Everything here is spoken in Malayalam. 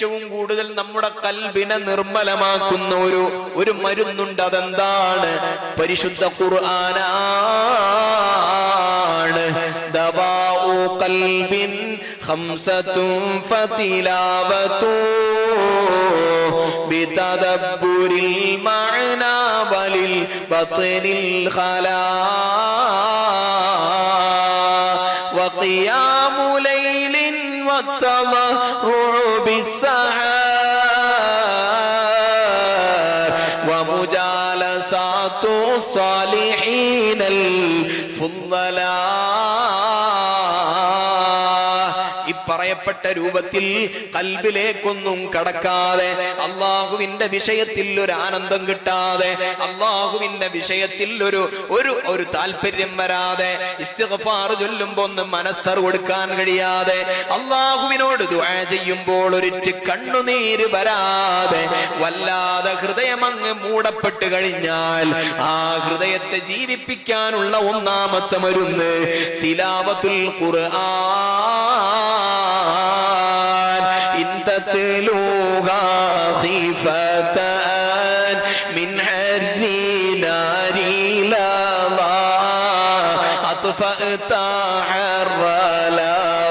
ഏറ്റവും കൂടുതൽ നമ്മുടെ കൽബിനെ നിർമ്മലമാക്കുന്ന ഒരു ഒരു മരുന്നുണ്ട്. അതെന്താണ്? പരിശുദ്ധ ഖുർആനാണ്. ദവാഉ കൽബിൻ ഹംസത്തും ഫതിലാവത്തു ബിതദബ്ബുരിൽ മഅനാ വലിൽ ബത്നിൽ ഖലാ والتضرع بالسحر ومجالسات الصالحين الفضلاء. ഈ പറയപ്പെട്ട രൂപത്തിൽ കൽബിലേക്കൊന്നും കടക്കാതെ അള്ളാഹുവിന്റെ വിഷയത്തിൽ ഒരു ആനന്ദം കിട്ടാതെ അള്ളാഹുവിന്റെ വിഷയത്തിൽ ഒരു ഒരു ഒരു താല്പര്യം വരാതെ ഇസ്തിഗ്ഫാർ ചൊല്ലുമ്പോ ഒന്ന് മനസ്സർ കൊടുക്കാൻ കഴിയാതെ അള്ളാഹുവിനോട് ദുആ ചെയ്യുമ്പോൾ ഒരിറ്റ് കണ്ണുനീര് വരാതെ വല്ലാതെ ഹൃദയം അങ്ങ് മൂടപ്പെട്ട് കഴിഞ്ഞാൽ ആ ഹൃദയത്തെ ജീവിപ്പിക്കാനുള്ള ഒന്നാമത്തെ മരുന്ന് തിലാവത്തുൽ ഖുർആൻ. يتلوها خيفة من حر نار الله أطفأت حر الله